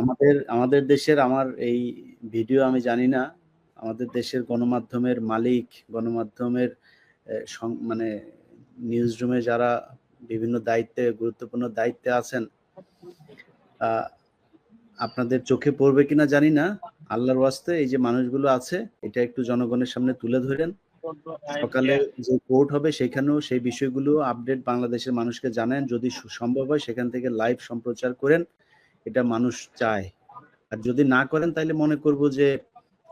আমাদের আমাদের দেশের আমার এই ভিডিও আমি জানি না, আমাদের দেশের গণমাধ্যমের মালিক, গণমাধ্যমের মানে নিউজ রুমে যারা বিভিন্ন দায়িত্বে, গুরুত্বপূর্ণ দায়িত্বে আছেন আপনাদের চোখে পড়বে কিনা জানি না। আল্লাহর ওয়াস্তে এই যে মানুষগুলো আছে, এটা একটু জনগণের সামনে তুলে ধরেন। সকালে যে কোর্ট হবে সেখানেও সেই বিষয়গুলো আপডেট বাংলাদেশের মানুষকে জানেন। যদি সম্ভব হয় সেখান থেকে লাইভ সম্প্রচার করেন। এটা মানুষ চায়। আর যদি না করেন তাহলে মনে করব যে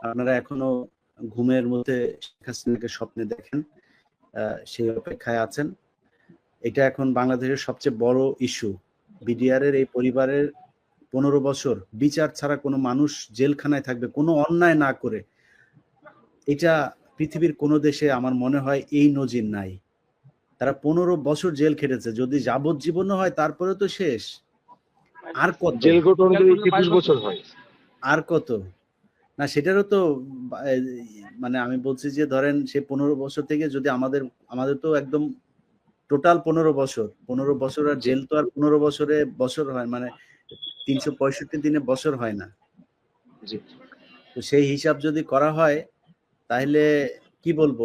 আপনারা এখনও ঘুমের মধ্যে শেখ হাসিনাকে স্বপ্নে দেখেন সেই অপেক্ষায় আছেন। এটা এখন বাংলাদেশের সবচেয়ে বড় ইস্যু বিডিআর এর এই পরিবারের পনেরো বছর বিচার ছাড়া কোনো মানুষ জেলখানায় থাকবে, কোনো অন্যায় না করে। এটা পৃথিবীর কোনো দেশে আমার মনে হয় এই নজির নাই। তারা পনেরো বছর জেল খেটেছে, যদি যাবজ্জীবনও হয় তারপরে তো শেষ। আর কত? জেল একুশ বছর হয়। আর কত? না সেটারও তো মানে আমি বলছি যে ধরেন সে পনেরো বছর থেকে যদি আমাদের আমাদের তো একদম টোটাল পনেরো বছর। পনেরো বছর আর জেল তো আর পনেরো বছরে বছর হয় মানে তিনশো পঁয়ষট্টি দিনে বছর হয় না। তো সেই হিসাব যদি করা হয় তাহলে কি বলব?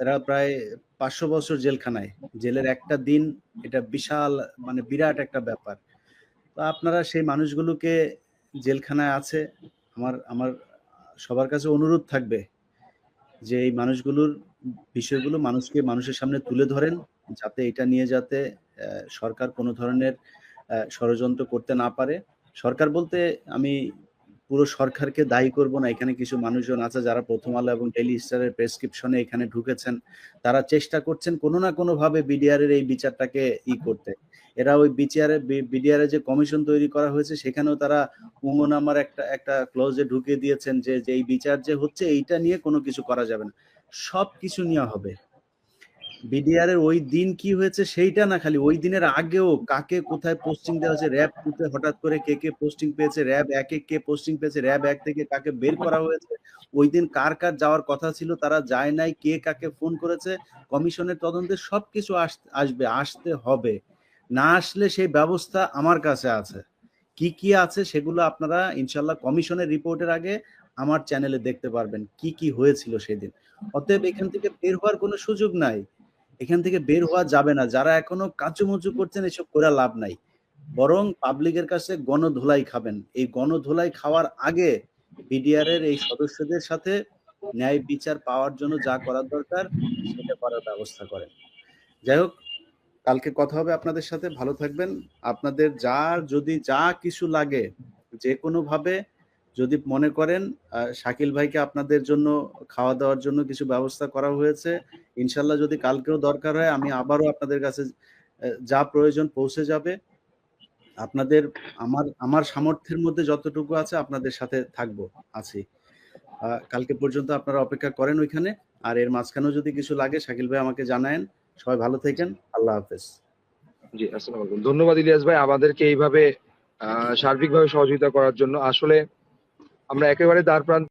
এরা প্রায় পাঁচশো বছর জেলখানায়। জেলের একটা দিন এটা বিশাল মানে বিরাট একটা ব্যাপার। তো আপনারা সেই মানুষগুলোকে জেলখানায় আছে, আমার আমার সবার কাছে অনুরোধ থাকবে যে এই মানুষগুলোর বিষয়গুলো মানুষকে মানুষের সামনে তুলে ধরেন, যাতে এটা নিয়ে যাতে সরকার কোনো ধরনের ষড়যন্ত্র করতে না পারে। সরকার বলতে আমি পুরো সরকারকে দায়ী করব না। এখানে কিছু মানুষজন আছে যারা প্রথম আলো এবং ডেইলি স্টারের প্রেসক্রিপশনে এখানে ঢুকেছেন। তারা চেষ্টা করছেন কোনো না কোনো ভাবে বিডিআর এর এই বিচারটাকে ই করতে। এরা ওই বিচারে বিডিআর যে কমিশন তৈরি করা হয়েছে, সেখানেও তারা উমো নামার একটা একটা ক্লোজে ঢুকিয়ে দিয়েছেন যে যে এই বিচার যে হচ্ছে, এইটা নিয়ে কোনো কিছু করা যাবে না। সব কিছু নিয়ে হবে। বিডিআর এর ওই দিন কি হয়েছে সেইটা না, খালি ওই দিনের আগেও কাকে কোথায় পোস্টিং দেওয়া হয়েছে র্যাব টুতে হঠাৎ করে কে কে পোস্টিং পেয়েছে র্যাব একে কে পোস্টিং পেয়েছে র্যাব এক থেকে কাকে বের করা হয়েছে, ওই দিন কার কার যাওয়ার কথা ছিল তারা যায় নাই, কে কাকে ফোন করেছে, কমিশনের তদন্তে সবকিছু আসবে, আসতে হবে। না আসলে সেই ব্যবস্থা আমার কাছে আছে। কি কি আছে সেগুলো আপনারা ইনশাল্লাহ কমিশনের রিপোর্টের আগে আমার চ্যানেলে দেখতে পারবেন, কি কি হয়েছিল সেদিন। অতএব এখান থেকে বের হওয়ার কোনো সুযোগ নাই। এখান থেকে বের হওয়া যাবে না। যারা এখনও কাঁচুমুচু করছেন, এসব করে লাভ নাই। বরং পাবলিকের কাছে গণধোলাই খাবেন। এই গণধোলাই খাওয়ার আগে বিডিআর এর এই সদস্যদের সাথে ন্যায় বিচার পাওয়ার জন্য যা করার দরকার, সেটা করার ব্যবস্থা করেন। যাই হোক, কালকে কথা হবে আপনাদের সাথে। ভালো থাকবেন। আপনাদের যা যদি যা কিছু লাগে যে কোনো ভাবে যদি মনে করেন শাকিল ভাইকে আপনাদের জন্য খাওয়া দাওয়ার জন্য কিছু ব্যবস্থা করা হয়েছে, ইনশাল্লাহ যদি কালকেও দরকার হয়, আমি আবারও আপনাদের কাছে যা প্রয়োজন পৌঁছে যাবে। আপনাদের, আমার আমার সামর্থ্যের মধ্যে যতটুকু আছে আপনাদের সাথে থাকব, আছি। কালকে পর্যন্ত আপনারা অপেক্ষা করেন ওইখানে, আর এর মাঝখানেও যদি কিছু লাগে, শাকিল ভাই আমাকে জানায়েন। সবাই ভালো থাকেন, আল্লাহ হাফেজ। জি, আসসালামু আলাইকুম। ধন্যবাদ ইলিয়াস ভাই আমাদেরকে এইভাবে সার্বিকভাবে সহযোগিতা করার জন্য। আসলে আমরা একেবারে দ্বার প্রান্তে